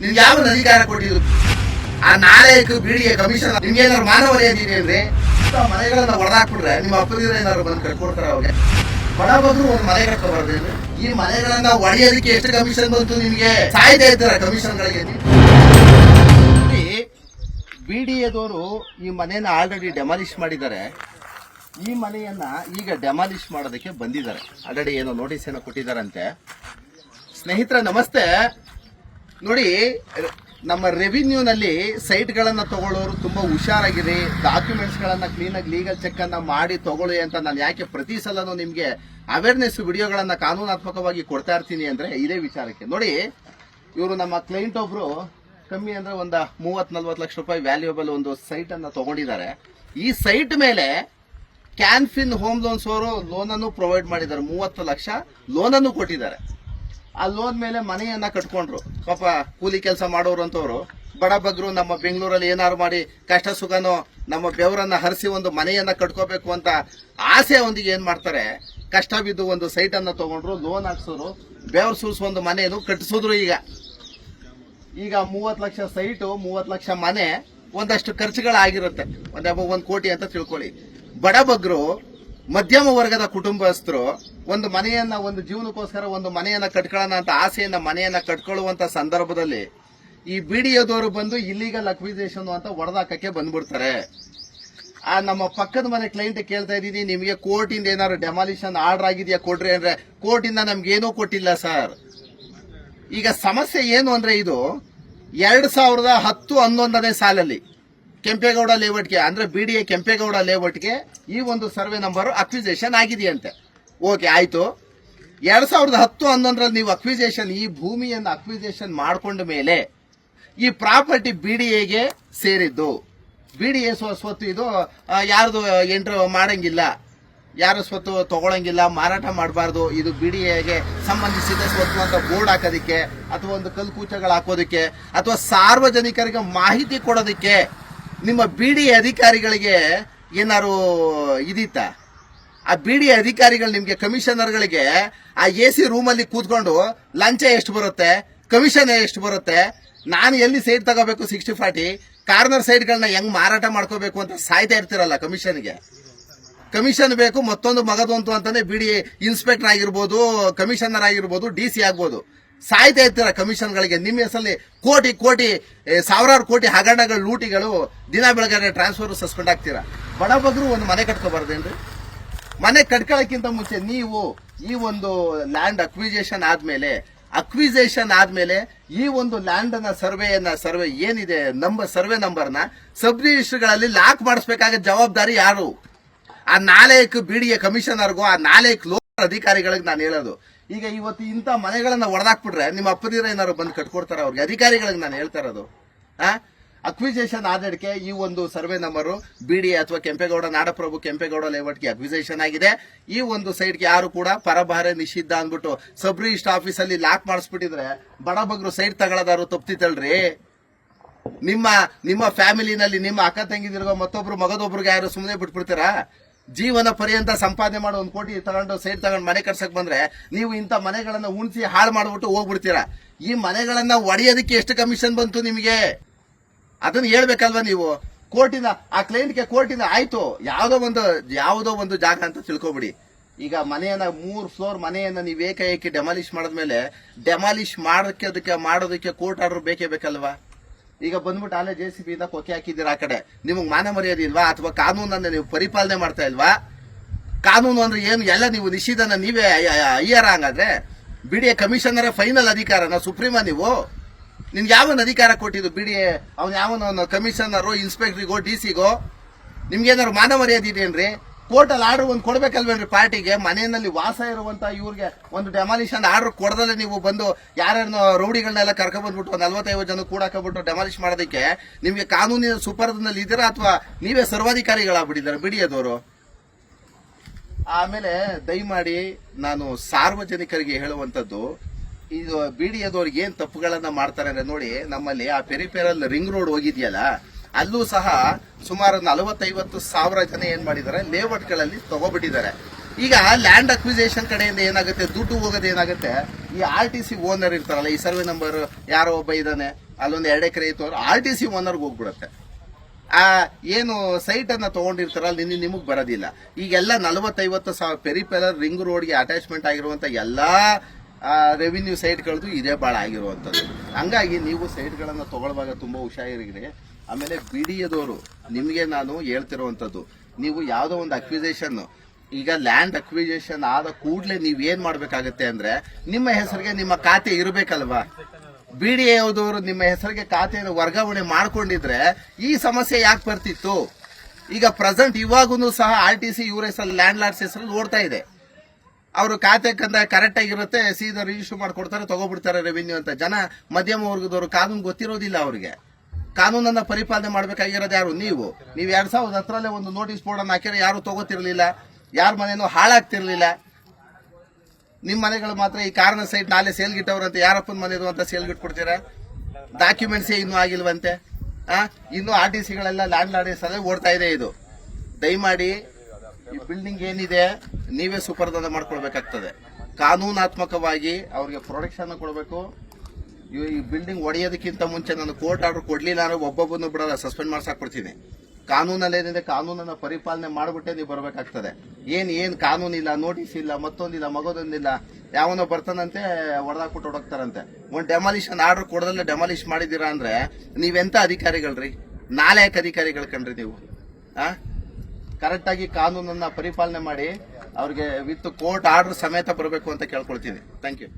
ನಿಮ್ಗೆ ಯಾವ ಅಧಿಕಾರ ಕೊಟ್ಟಿದ್ರು? ಆ ನಾಳೆಗೆ ಬಿಡಿಗೆ ಕಮಿಷನ್ ನಿಮ್ಗೆ ಏನಾದ್ರು ಮಾನವ ಏನಿದೆ ಅಂದ್ರೆ? ಮನೆಗಳನ್ನ ಹೊಡೆದಾಕ್ಬಿಟ್ರೆ ನಿಮ್ಮ ಅಪ್ಪದಿಂದ ಏನಾದ್ರು ಬಂದು ಕಟ್ಕೊಡ್ತಾರೆ ಅವ್ರಿಗೆ? ಬಡ ಬಂದ್ರು ಒಂದು ಮನೆ ಕಟ್ಕೋಬಾರ್ದು ಈ ಮನೆಗಳನ್ನ ಒಡೆಯೋದಕ್ಕೆ ಎಷ್ಟು ಕಮಿಷನ್ ಬಂತು ನಿಮ್ಗೆ? ಸಾಯ್ತಾ ಇದ್ದಾರೆ ಕಮಿಷನ್ಗಳಿಗೆ ಬಿ ಡಿ ಈ ಮನೆಯನ್ನ ಆಲ್ರೆಡಿ ಡೆಮಾಲಿಷ್ ಮಾಡಿದ್ದಾರೆ. ಈ ಮನೆಯನ್ನ ಈಗ ಡೆಮಾಲಿಷ್ ಮಾಡೋದಕ್ಕೆ ಬಂದಿದ್ದಾರೆ. ಆಲ್ರೆಡಿ ಏನೋ ನೋಟಿಸ್ ಏನೋ ಕೊಟ್ಟಿದ್ದಾರಂತೆ. ಸ್ನೇಹಿತರ, ನಮಸ್ತೆ. ನೋಡಿ, ನಮ್ಮ ರೆವಿನ್ಯೂನಲ್ಲಿ ಸೈಟ್ಗಳನ್ನು ತಗೊಳ್ಳೋರು ತುಂಬಾ ಹುಷಾರಾಗಿದೆ. ಡಾಕ್ಯುಮೆಂಟ್ಸ್ ಗಳನ್ನ ಕ್ಲೀನಾಗಿ ಲೀಗಲ್ ಚೆಕ್ ಅನ್ನ ಮಾಡಿ ತಗೊಳ್ಳಿ ಅಂತ ನಾನು ಯಾಕೆ ಪ್ರತಿ ಸಲನೂ ನಿಮಗೆ ಅವೇರ್ನೆಸ್ ವಿಡಿಯೋಗಳನ್ನು ಕಾನೂನಾತ್ಮಕವಾಗಿ ಕೊಡ್ತಾ ಇರ್ತೀನಿ ಅಂದ್ರೆ ಇದೇ ವಿಚಾರಕ್ಕೆ. ನೋಡಿ, ಇವರು ನಮ್ಮ ಕ್ಲೈಂಟ್ ಒಬ್ರು ಕಮ್ಮಿ ಅಂದ್ರೆ ಒಂದು ಮೂವತ್ತು, ನಲ್ವತ್ತು ಲಕ್ಷ ರೂಪಾಯಿ ವ್ಯಾಲ್ಯೂಬಲ್ ಒಂದು ಸೈಟ್ ಅನ್ನ ತಗೊಂಡಿದ್ದಾರೆ. ಈ ಸೈಟ್ ಮೇಲೆ ಕ್ಯಾನ್ಫಿನ್ ಹೋಮ್ ಲೋನ್ಸ್ ಅವರು ಲೋನನ್ನು ಪ್ರೊವೈಡ್ ಮಾಡಿದ್ದಾರೆ. ಮೂವತ್ತು ಲಕ್ಷ ಲೋನನ್ನು ಕೊಟ್ಟಿದ್ದಾರೆ. ಆ ಲೋನ್ ಮೇಲೆ ಮನೆಯನ್ನ ಕಟ್ಕೊಂಡ್ರು. ಪಾಪ ಕೂಲಿ ಕೆಲಸ ಮಾಡೋರು ಅಂತವ್ರು. ಬಡ ಬಗ್ರು ನಮ್ಮ ಬೆಂಗಳೂರಲ್ಲಿ ಏನಾರು ಮಾಡಿ ಕಷ್ಟ ಸುಖನೋ ನಮ್ಮ ಬೆವರನ್ನ ಹರಿಸಿ ಒಂದು ಮನೆಯನ್ನ ಕಟ್ಕೋಬೇಕು ಅಂತ ಆಸೆ ಒಂದಿಗೆ ಏನ್ ಮಾಡ್ತಾರೆ? ಕಷ್ಟ ಬಿದ್ದು ಒಂದು ಸೈಟ್ ಅನ್ನ ತಗೊಂಡ್ರು ಲೋನ್ ಹಾಕ್ಸೋರು, ಬೆವರ್ ಸೂಸ್ ಒಂದು ಮನೆಯನ್ನು ಕಟ್ಟಿಸಿದ್ರು ಈಗ. ಈಗ ಮೂವತ್ ಲಕ್ಷ ಸೈಟು ಮೂವತ್ ಲಕ್ಷ ಮನೆ, ಒಂದಷ್ಟು ಖರ್ಚುಗಳಾಗಿರುತ್ತೆ. ಒಂದ್ ಒಂದು ಕೋಟಿ ಅಂತ ತಿಳ್ಕೊಳ್ಳಿ. ಬಡಬಗ್ರು ಮಧ್ಯಮ ವರ್ಗದ ಕುಟುಂಬಸ್ಥರು ಒಂದು ಮನೆಯನ್ನ, ಒಂದು ಜೀವನಕ್ಕೋಸ್ಕರ ಒಂದು ಮನೆಯನ್ನ ಕಟ್ಕೊಳ್ಳೋಣ ಅಂತ ಆಸೆಯನ್ನ ಮನೆಯನ್ನ ಕಟ್ಕೊಳ್ಳುವಂತ ಸಂದರ್ಭದಲ್ಲಿ ಈ ಬಿಡಿಯೋದವರು ಬಂದು ಇಲ್ಲಿಗಲ್ ಅಕ್ವಿಸೇಷನ್ ಅಂತ ಒಡೆದಾಕಕ್ಕೆ ಬಂದ್ಬಿಡ್ತಾರೆ. ಆ, ನಮ್ಮ ಪಕ್ಕದ ಮನೆ ಕ್ಲೈಂಟ್ ಕೇಳ್ತಾ ಇದ್ದೀನಿ, ನಿಮಗೆ ಕೋರ್ಟ್ ಇಂದ ಏನಾದ್ರು ಡೆಮಾಲಿಷನ್ ಆರ್ಡರ್ ಆಗಿದೆಯಾ ಕೊಡ್ರಿ ಅಂದ್ರೆ ಕೋರ್ಟ್ ಇಂದ ನಮ್ಗೆ ಏನೂ ಕೊಟ್ಟಿಲ್ಲ ಸರ್ ಈಗ ಸಮಸ್ಯೆ ಏನು ಅಂದ್ರೆ ಇದು, ಎರಡ್ ಸಾವಿರದ ಹತ್ತು ಹನ್ನೊಂದನೇ ಸಾಲಲ್ಲಿ ಕೆಂಪೇಗೌಡ ಲೇಔಟ್ಗೆ ಅಂದ್ರೆ ಬಿ ಡಿ ಕೆಂಪೇಗೌಡ ಲೇಔಟ್ಗೆ ಈ ಒಂದು ಸರ್ವೆ ನಂಬರ್ ಅಕ್ವಿಸೇಷನ್ ಆಗಿದೆಯಂತೆ. ಓಕೆ, ಆಯ್ತು. ಎರಡ್ ಸಾವಿರದ ಹತ್ತು ಹನ್ನೊಂದರಲ್ಲಿ ನೀವು ಅಕ್ವಿಸೇಷನ್ ಈ ಭೂಮಿಯನ್ನು ಅಕ್ವಿಸೇಷನ್ ಮಾಡಿಕೊಂಡ ಮೇಲೆ ಈ ಪ್ರಾಪರ್ಟಿ ಬಿ ಡಿ ಎಗೆ ಸೇರಿದ್ದು. ಬಿ ಡಿ ಎ ಸ್ವತ್ತು ಇದು ಯಾರ್ದು ಎಂಟ್ರ್ ಮಾಡಂಗಿಲ್ಲ, ಯಾರ ಸ್ವತ್ತು ತಗೊಳಂಗಿಲ್ಲ, ಮಾರಾಟ ಮಾಡಬಾರ್ದು, ಇದು ಬಿ ಡಿ ಎಗೆ ಸಂಬಂಧಿಸಿದ ಸ್ವತ್ತು ಅಂತ ಬೋರ್ಡ್ ಹಾಕೋದಕ್ಕೆ, ಅಥವಾ ಒಂದು ಕಲ್ಕೂಚಗಳು ಹಾಕೋದಕ್ಕೆ, ಅಥವಾ ಸಾರ್ವಜನಿಕರಿಗೆ ಮಾಹಿತಿ ಕೊಡೋದಕ್ಕೆ ನಿಮ್ಮ ಬಿ ಡಿ ಅಧಿಕಾರಿಗಳಿಗೆ ಏನಾರು ಇದಿತ್ತ? ಆ ಬಿ ಡಿ ಅಧಿಕಾರಿಗಳು ನಿಮ್ಗೆ ಕಮಿಷನರ್ಗಳಿಗೆ ಆ ಎ ಸಿ ರೂಮಲ್ಲಿ ಕೂತ್ಕೊಂಡು ಲಂಚ ಎಷ್ಟು ಬರುತ್ತೆ, ಕಮಿಷನ್ ಎಷ್ಟು ಬರುತ್ತೆ, ನಾನು ಎಲ್ಲಿ ಸೈಡ್ ತಗೋಬೇಕು ಸಿಕ್ಸ್ಟಿ ಫಾರ್ಟಿ, ಕಾರ್ನರ್ ಸೈಡ್ಗಳನ್ನ ಹೆಂಗ್ ಮಾರಾಟ ಮಾಡ್ಕೋಬೇಕು ಅಂತ ಸಾಯ್ತಾ ಇರ್ತಿರಲ್ಲ ಕಮಿಷನ್ಗೆ. ಕಮಿಷನ್ ಬೇಕು, ಮತ್ತೊಂದು ಮಗದೊಂತು ಅಂತಾನೆ ಬಿಡಿ ಇನ್ಸ್ಪೆಕ್ಟರ್ ಆಗಿರ್ಬೋದು, ಕಮಿಷನರ್ ಆಗಿರ್ಬೋದು, ಡಿ ಸಿ ಆಗ್ಬೋದು. ಸಾಯ್ತಾ ಇರ್ತೀರ ಕಮಿಷನ್ಗಳಿಗೆ. ನಿಮ್ಮ ಹೆಸರಲ್ಲಿ ಕೋಟಿ ಕೋಟಿ ಸಾವಿರಾರು ಕೋಟಿ ಹಗರಣಗಳು, ಲೂಟಿಗಳು ದಿನ ಬೆಳಗ್ಗೆ ಟ್ರಾನ್ಸ್ಫರ್ ಸಸ್ಪೆಂಡ್ ಆಗ್ತೀರಾ? ಬಡ ಬಗ್ರು ಒಂದು ಮನೆ ಕಟ್ಕೋಬಾರ್ದೇನ್ರಿ? ಮನೆ ಕಟ್ಕೊಳ್ಳೋಕ್ಕಿಂತ ಮುಂಚೆ ನೀವು ಈ ಒಂದು ಲ್ಯಾಂಡ್ ಅಕ್ವಿಜೇಷನ್ ಆದ್ಮೇಲೆ ಅಕ್ವಿಜೇಷನ್ ಆದ್ಮೇಲೆ ಈ ಒಂದು ಲ್ಯಾಂಡ್ ಅನ್ನ ಸರ್ವೆಯನ್ನ ಸರ್ವೆ ಏನಿದೆ ನಂಬರ್ ಸರ್ವೆ ನಂಬರ್ನ ಸಬ್ ರಿಜಿಸ್ಟರ್ಗಳಲ್ಲಿ ಲಾಕ್ ಮಾಡಿಸ್ಬೇಕಾದ ಜವಾಬ್ದಾರಿ ಯಾರು? ಆ ನಾಲ್ಕು ಎ ಕಮಿಷನರ್ಗೂ ಆ ನಾಲ್ಕು ಲೋಕಲ್ ಅಧಿಕಾರಿಗಳಿಗೆ ನಾನು ಹೇಳೋದು. ಈಗ ಇವತ್ತು ಇಂಥ ಮನೆಗಳನ್ನ ಹೊಡೆದಾಕ್ಬಿಟ್ರೆ ನಿಮ್ಮ ಅಪ್ಪದಿರ ಏನಾದ್ರು ಬಂದು ಕಟ್ಕೊಡ್ತಾರೆ ಅವ್ರಿಗೆ? ಅಧಿಕಾರಿಗಳಿಗೆ ನಾನು ಹೇಳ್ತಾ ಇರೋದು. ಆ? ಅಕ್ವಿಸೇಷನ್ ಆದಡಿಕೆ ಈ ಒಂದು ಸರ್ವೆ ನಂಬರು ಬಿಡಿ ಅಥವಾ ಕೆಂಪೇಗೌಡ, ನಾಡಪ್ರಭು ಕೆಂಪೇಗೌಡ ಲೇಔಟ್ಗೆ ಅಕ್ವಿಸೇಷನ್ ಆಗಿದೆ. ಈ ಒಂದು ಸೈಡ್ಗೆ ಯಾರು ಕೂಡ ಪರಭಾರೆ ನಿಷಿದ್ಧ ಅಂದ್ಬಿಟ್ಟು ಸಬ್ ರಿಜಿಸ್ಟರ್ ಆಫೀಸಲ್ಲಿ ಲಾಕ್ ಮಾಡಿಸ್ಬಿಟ್ಟಿದ್ರೆ ಬಡಬಗ್ರು ಸೈಡ್ ತಗೊಳ್ಳೋದಾರು ತಪ್ತಿತ್ತಲ್ರಿ? ನಿಮ್ಮ ನಿಮ್ಮ ಫ್ಯಾಮಿಲಿನಲ್ಲಿ ನಿಮ್ಮ ಅಕ್ಕ ತಂಗಿದಿರ್ಗೋ ಮತ್ತೊಬ್ರು ಮಗದೊಬ್ರಿಗೆ ಯಾರು ಸುಮ್ಮನೆ ಬಿಟ್ಬಿಡ್ತೀರಾ? ಜೀವನ ಪರ್ಯಂತ ಸಂಪಾದನೆ ಮಾಡೋ ಒಂದು ಕೋಟಿ ತಗೊಂಡು ಸೈಡ್ ತಗೊಂಡು ಮನೆ ಕಟ್ಸಕ್ ಬಂದ್ರೆ ನೀವು ಇಂಥ ಮನೆಗಳನ್ನ ಉಣಿಸಿ ಹಾಳು ಮಾಡ್ಬಿಟ್ಟು ಹೋಗ್ಬಿಡ್ತೀರಾ? ಈ ಮನೆಗಳನ್ನ ಒಡೆಯೋದಕ್ಕೆ ಎಷ್ಟು ಕಮಿಷನ್ ಬಂತು ನಿಮಗೆ? ಅದನ್ನ ಹೇಳ್ಬೇಕಲ್ವಾ ನೀವು? ಕೋರ್ಟಿನ ಆ ಕ್ಲೈಂಟ್ಗೆ ಕೋರ್ಟಿನ ಆಯ್ತು. ಯಾವುದೋ ಒಂದು ಯಾವುದೋ ಒಂದು ಜಾಗ ಅಂತ ತಿಳ್ಕೊಬಿಡಿ. ಈಗ ಮನೆಯನ್ನ, ಮೂರ್ ಫ್ಲೋರ್ ಮನೆಯನ್ನ ನೀವು ಏಕಾಏಕಿ ಡೆಮಾಲಿಷ್ ಮಾಡಿದ್ಮೇಲೆ ಡೆಮಾಲಿಷ್ ಅದಕ್ಕೆ, ಮಾಡೋದಕ್ಕೆ ಕೋರ್ಟ್ ಆರ್ಡರ್ ಬೇಕೇ ಬೇಕಲ್ವಾ? ಈಗ ಬಂದ್ಬಿಟ್ಟು ಅಲ್ಲೇ ಜೆ ಸಿ ಇಂದ ಕೊಕ್ಕೆ ಹಾಕಿದ್ದೀರಾ ಆ ಕಡೆ. ನಿಮಗೆ ಮಾನ ಮರ್ಯಾದೆ ಇಲ್ವಾ? ಅಥವಾ ಕಾನೂನನ್ನ ನೀವು ಪರಿಪಾಲನೆ ಮಾಡ್ತಾ ಇಲ್ವಾ? ಕಾನೂನು ಅಂದ್ರೆ ಏನು? ಎಲ್ಲ ನೀವು ನಿಷೇಧನ ನೀವೇ ಅಯ್ಯರ ಹಂಗಾದ್ರೆ ಬಿಡಿ, ಕಮಿಷನರ ಫೈನಲ್ ಅಧಿಕಾರನ, ಸುಪ್ರೀಮ ನೀವು? ನಿನ್ಗೆ ಯಾವನ್ ಅಧಿಕಾರ ಕೊಟ್ಟಿದ್ದು? ಬಿಡಿ, ಅವ್ನು ಯಾವನ ಕಮಿಷನರು ಇನ್ಸ್ಪೆಕ್ಟ್ರಿಗೋ ಡಿ ಸಿಗೋ ನಿಮ್ಗೇನಾದ್ರು ಮಾನ ಮರ್ಯಾದೆ ಕೋರ್ಟಲ್ಲಿ ಆರ್ಡರ್ ಒಂದು ಕೊಡ್ಬೇಕಲ್ವೇನ್ರಿ ಪಾರ್ಟಿಗೆ? ಮನೆಯಲ್ಲಿ ವಾಸ ಇರುವಂತ ಇವ್ರಿಗೆ ಒಂದು ಡೆಮಾಲಿಷನ್ ಆರ್ಡರ್ ಕೊಡದಲ್ಲೇ ನೀವು ಬಂದು ಯಾರ್ಯಾರ ರೌಡಿಗಳನ್ನೆಲ್ಲ ಕರ್ಕೊಬಂದ್ಬಿಟ್ಟು ನಲ್ವತ್ತೈವತ್ತು ಜನ ಕೂಡಾಕಬಿಟ್ಟು ಡೆಮಾಲಿಷ್ ಮಾಡೋದಕ್ಕೆ ನಿಮ್ಗೆ ಕಾನೂನಿನ ಸುಪರ್ದಲ್ಲಿ ಇದ್ದೀರಾ ಅಥವಾ ನೀವೇ ಸರ್ವಾಧಿಕಾರಿಗಳಾಗ್ಬಿಟ್ಟಿದ್ದಾರೆ? ಬಿಡಿಯದವರು ಆಮೇಲೆ ದಯಮಾಡಿ ನಾನು ಸಾರ್ವಜನಿಕರಿಗೆ ಹೇಳುವಂತದ್ದು ಇದು ಬಿಡಿಯದವ್ರಿಗೆ ಏನ್ ತಪ್ಪುಗಳನ್ನ ಮಾಡ್ತಾರೆ ಅಂದ್ರೆ ನೋಡಿ, ನಮ್ಮಲ್ಲಿ ಆ ಪೆರಿಪೆರಲ್ ರಿಂಗ್ ರೋಡ್ ಹೋಗಿದ್ಯಲ್ಲ, ಅಲ್ಲೂ ಸಹ ಸುಮಾರು ನಲವತ್ತೈವತ್ತು ಸಾವಿರ ಜನ ಏನ್ ಮಾಡಿದ್ದಾರೆ, ಲೇಔಟ್ಗಳಲ್ಲಿ ತಗೋಬಿಟ್ಟಿದ್ದಾರೆ. ಈಗ ಲ್ಯಾಂಡ್ ಅಕ್ವಿಸೇಷನ್ ಕಡೆಯಿಂದ ಏನಾಗುತ್ತೆ, ದುಡ್ಡು ಹೋಗೋದು ಏನಾಗುತ್ತೆ, ಈ ಆರ್ ಟಿ ಸಿ ಓನರ್ ಇರ್ತಾರಲ್ಲ, ಈ ಸರ್ವೆ ನಂಬರ್ ಯಾರೋ ಒಬ್ಬ ಇದ್ದಾನೆ, ಅಲ್ಲೊಂದು ಎರಡು ಎಕರೆ ಇತ್ತು ಆರ್ ಟಿ ಸಿ ಓನರ್ಗೆ ಹೋಗ್ಬಿಡುತ್ತೆ. ಆ, ಏನು ಸೈಟ್ ಅನ್ನ ತಗೊಂಡಿರ್ತಾರಲ್ಲ, ನಿನ್ನೆ ನಿಮಗೆ ಬರೋದಿಲ್ಲ. ಈಗೆಲ್ಲ ನಲವತ್ತೈವತ್ತು ಸಾವಿರ ಪೆರಿಪೆರಲ್ ರಿಂಗ್ ರೋಡ್ಗೆ ಅಟ್ಯಾಚ್ಮೆಂಟ್ ಆಗಿರುವಂತ ಎಲ್ಲಾ ರೆವಿನ್ಯೂ ಸೈಟ್ಗಳದ್ದು ಇದೇ ಭಾಳ ಆಗಿರುವಂಥದ್ದು. ಹಂಗಾಗಿ ನೀವು ಸೈಟ್ಗಳನ್ನು ತೊಗೊಳ್ಳುವಾಗ ತುಂಬಾ ಹುಷಾರಿರಿ ಆಮೇಲೆ ಬಿಡಿಯದವರು, ನಿಮಗೆ ನಾನು ಹೇಳ್ತಿರುವಂಥದ್ದು, ನೀವು ಯಾವುದೋ ಒಂದು ಅಕ್ವಿಸೇಷನ್ ಈಗ ಲ್ಯಾಂಡ್ ಅಕ್ವಿಸೇಷನ್ ಆದ ಕೂಡಲೇ ನೀವು ಏನು ಮಾಡ್ಬೇಕಾಗತ್ತೆ ಅಂದ್ರೆ, ನಿಮ್ಮ ಹೆಸರಿಗೆ ನಿಮ್ಮ ಖಾತೆ ಇರಬೇಕಲ್ವಾ? ಬಿ ಡಿ ಎದವರು ನಿಮ್ಮ ಹೆಸರಿಗೆ ಖಾತೆಯನ್ನು ವರ್ಗಾವಣೆ ಮಾಡ್ಕೊಂಡಿದ್ರೆ ಈ ಸಮಸ್ಯೆ ಯಾಕೆ ಬರ್ತಿತ್ತು? ಈಗ ಪ್ರೆಸೆಂಟ್ ಇವಾಗೂ ಸಹ ಆರ್ ಟಿ ಸಿ ಇವ್ರ ಹೆಸರು ಲ್ಯಾಂಡ್ ಲಾರ್ಡ್ಸ್ ಹೆಸರಲ್ಲಿ ನೋಡ್ತಾ ಇದೆ. ಅವರು ಖಾತೆ ಕಂದ ಕರೆಕ್ಟ್ ಆಗಿರುತ್ತೆ ಸೀದಾ ರಿಜಿಸ್ಟರ್ ಮಾಡ್ಕೊಡ್ತಾರೆ, ತಗೋಬಿಡ್ತಾರೆ ರೆವಿನ್ಯೂ ಅಂತ. ಜನ ಮಧ್ಯಮ ವರ್ಗದವರು ಕಾನೂನು ಗೊತ್ತಿರೋದಿಲ್ಲ ಅವರಿಗೆ. ಕಾನೂನನ್ನ ಪರಿಪಾಲನೆ ಮಾಡ್ಬೇಕಾಗಿರೋದು ಯಾರು? ನೀವು. ನೀವು ಎರಡ್ ಸಾವಿರದ ಹತ್ತರಲ್ಲೇ ಒಂದು ನೋಟಿಸ್ ಬೋರ್ಡ್ ಅನ್ನು ಹಾಕಿದ್ರೆ ಯಾರು ತಗೋತಿರ್ಲಿಲ್ಲ. ಯಾರ ಮನೇನೂ ಹಾಳಾಗ್ತಿರ್ಲಿಲ್ಲ. ನಿಮ್ಮ ಮನೆಗಳು ಮಾತ್ರ ಈ ಕಾರಣ ಸೈಟ್ ನಾಳೆ ಸೇಲ್ಗಿಟ್ಟವ್ರಂತ ಯಾರಪ್ಪನ ಮನೆದು ಅಂತ ಸೇಲ್ಗಿಟ್ಬಿಡ್ತೀರಾ ಡಾಕ್ಯುಮೆಂಟ್ಸೇ ಇನ್ನೂ ಆಗಿಲ್ವಂತೆ. ಆ, ಇನ್ನು ಆರ್ ಟಿ ಸಿಗಳೆಲ್ಲ ಲ್ಯಾಂಡ್ ಲಾರ್ಡ್ ಅಲ್ಲೇ ಓಡ್ತಾ ಇದೆ ಇದು. ದಯಮಾಡಿ ಈ ಬಿಲ್ಡಿಂಗ್ ಏನಿದೆ, ನೀವೇ ಸುಪರ್ದಾನ ಮಾಡ್ಕೊಳ್ಬೇಕಾಗ್ತದೆ. ಕಾನೂನಾತ್ಮಕವಾಗಿ ಅವ್ರಿಗೆ ಪ್ರೊಟೆಕ್ಷನ್ ಕೊಡಬೇಕು. ಈ ಬಿಲ್ಡಿಂಗ್ ಒಡೆಯೋದಕ್ಕಿಂತ ಮುಂಚೆ ನಾನು ಕೋರ್ಟ್ ಆರ್ಡರ್ ಕೊಡ್ಲಿಲ್ಲ ಅಂದ್ರೆ ಒಬ್ಬೊಬ್ಬನು ಬಿಡಲ್ಲ ಸಸ್ಪೆಂಡ್ ಮಾಡ್ಸಾಕ್ಬಿಡ್ತೀನಿ. ಕಾನೂನಲ್ಲಿ ಏನಿದೆ, ಕಾನೂನನ್ನ ಪರಿಪಾಲನೆ ಮಾಡಿಬಿಟ್ಟೆ ನೀವು ಬರಬೇಕಾಗ್ತದೆ. ಏನು ಏನು ಕಾನೂನಿಲ್ಲ ನೋಟಿಸ್ ಇಲ್ಲ, ಮತ್ತೊಂದಿಲ್ಲ, ಮಗದೊಂದಿಲ್ಲ, ಯಾವನೋ ಬರ್ತಾನಂತೆ ಹೊಡೆದಾಕ್ಬಿಟ್ಟು ಹೊಡಕ್ತಾರಂತೆ. ಒಂದು ಡೆಮಾಲಿಷನ್ ಆರ್ಡರ್ ಕೊಡದಲ್ಲೇ ಡೆಮಾಲಿಷ್ ಮಾಡಿದೀರಾ ಅಂದ್ರೆ ನೀವೆಂತ ಅಧಿಕಾರಿಗಳ್ರಿ? ನಾಳೆ ಯಾಕೆ ಅಧಿಕಾರಿಗಳು ಕಣ್ರಿ ನೀವು? ಆ? ಕರೆಕ್ಟ್ ಆಗಿ ಕಾನೂನನ್ನ ಪರಿಪಾಲನೆ ಮಾಡಿ ಅವ್ರಿಗೆ ವಿತ್ ಕೋರ್ಟ್ ಆರ್ಡರ್ ಸಮೇತ ಬರಬೇಕು ಅಂತ ಕೇಳ್ಕೊಳ್ತೀನಿ ಥ್ಯಾಂಕ್ ಯು